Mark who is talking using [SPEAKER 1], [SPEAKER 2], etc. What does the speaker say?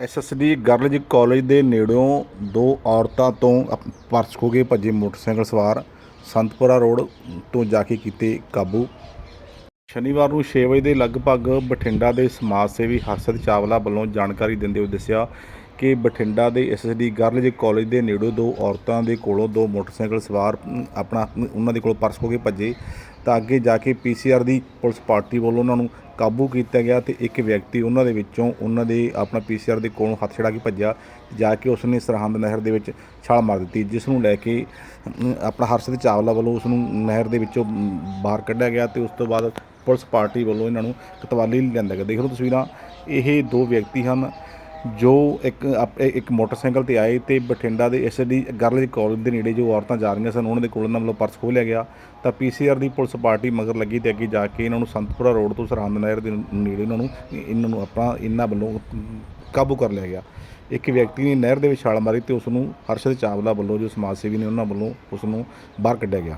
[SPEAKER 1] SSD girls college ਦੇ ਨੇੜਿਓਂ ਦੋ ਔਰਤਾਂ ਤੋਂ ਅਪ- ਪਰਸ ਖੋਹ ਕੇ ਭੱਜੇ ਮੋਟਰਸਾਈਕਲ ਸਵਾਰ ਸੰਤਪੁਰਾ ਰੋਡ ਤੋਂ ਜਾ ਕੇ ਕੀਤੇ ਕਾਬੂ। ਸ਼ਨੀਵਾਰ ਨੂੰ 6 ਵਜੇ ਦੇ ਲਗਭਗ ਬਠਿੰਡਾ ਦੇ ਸਮਾਜ ਸੇਵੀ ਹਰਸ਼ਦ ਚਾਵਲਾ ਵੱਲੋਂ ਜਾਣਕਾਰੀ ਦਿੰਦੇ ਹੋਏ ਦੱਸਿਆ ਕਿ ਬਠਿੰਡਾ ਦੇ ਐਸਐਸਡੀ ਗਰਲਜ਼ ਕਾਲਜ ਦੇ ਨੇੜਿਓਂ ਦੋ ਔਰਤਾਂ ਦੇ ਕੋਲੋਂ ਦੋ ਮੋਟਰਸਾਈਕਲ ਸਵਾਰ ਆਪਣਾ ਉਹਨਾਂ ਦੇ ਕੋਲੋਂ ਪਰਸ ਖੋਹ ਕੇ ਭੱਜੇ। ਤਾਂ ਅੱਗੇ ਜਾ ਕੇ ਪੀਸੀਆਰ ਦੀ ਪੁਲਿਸ ਪਾਰਟੀ ਵੱਲੋਂ ਉਹਨਾਂ ਨੂੰ ਕਾਬੂ ਕੀਤਾ ਗਿਆ ਤੇ ਇੱਕ ਵਿਅਕਤੀ ਉਹਨਾਂ ਦੇ ਵਿੱਚੋਂ ਉਹਨਾਂ ਦੇ ਆਪਣਾ ਪੀਸੀਆਰ ਦੇ ਕੋਲੋਂ ਹੱਥ ਛੜਾ ਕੇ ਭੱਜਿਆ, ਜਾ ਕੇ ਉਸਨੇ ਸਰਹੰਦ ਨਹਿਰ ਦੇ ਵਿੱਚ ਛਾਲ ਮਾਰ ਦਿੱਤੀ, ਜਿਸ ਨੂੰ ਲੈ ਕੇ ਆਪਣਾ ਹਰਸ਼ਦ ਚਾਵਲਾ ਵੱਲੋਂ ਉਸ ਨੂੰ ਨਹਿਰ ਦੇ ਵਿੱਚੋਂ ਬਾਹਰ ਕੱਢਿਆ ਗਿਆ ਤੇ ਉਸ ਤੋਂ ਬਾਅਦ ਪੁਲਿਸ ਪਾਰਟੀ ਵੱਲੋਂ ਇਹਨਾਂ ਨੂੰ ਕਤਵਾਲੀ ਲਿਆਂਦਾ ਗਿਆ। ਦੇਖ ਲਓ ਤਸਵੀਰਾਂ, ਇਹ ਦੋ ਵਿਅਕਤੀ ਹਨ। ਜੋ ਇੱਕ ਆਪ- ਇੱਕ ਮੋਟਰਸਾਈਕਲ ਤੇ ਆਏ ਤੇ ਬਠਿੰਡਾ ਦੇ ਐਸਡੀ ਗਰਲਜ਼ ਕਾਲਜ ਦੇ ਨੇੜੇ ਜੋ ਔਰਤਾਂ ਜਾ ਰਹੀਆਂ ਸਨ, ਉਹਨਾਂ ਦੇ ਕੋਲ ਉਹਨਾਂ ਵੱਲੋਂ ਪਰਸ ਖੋਹ ਲਿਆ ਗਿਆ। ਤਾਂ ਪੀਸੀਆਰ ਦੀ ਪੁਲਿਸ ਪਾਰਟੀ ਮਗਰ ਲੱਗੀ ਤੇ ਅੱਗੇ ਜਾ ਕੇ ਇਹਨਾਂ ਨੂੰ ਸੰਤਪੁਰਾ ਰੋਡ ਤੋਂ ਸਰਹੰਦ ਨਹਿਰ ਦੇ ਨੇੜੇ ਇਹਨਾਂ ਨੂੰ ਇਹਨਾਂ ਨੂੰ ਆਪਾਂ ਇਹਨਾਂ ਵੱਲੋਂ ਕਾਬੂ ਕਰ ਲਿਆ ਗਿਆ। ਇੱਕ ਵਿਅਕਤੀ ਨੇ ਨਹਿਰ ਦੇ ਵਿੱਚ ਛਾਲ ਮਾਰੀ ਤੇ ਉਸ ਨੂੰ ਹਰਸ਼ਦ ਚਾਵਲਾ ਵੱਲੋਂ ਜੋ ਸਮਾਜ ਸੇਵੀ ਨੇ ਉਹਨਾਂ ਵੱਲੋਂ ਉਸ ਨੂੰ ਬਾਹਰ ਕੱਢਿਆ ਗਿਆ।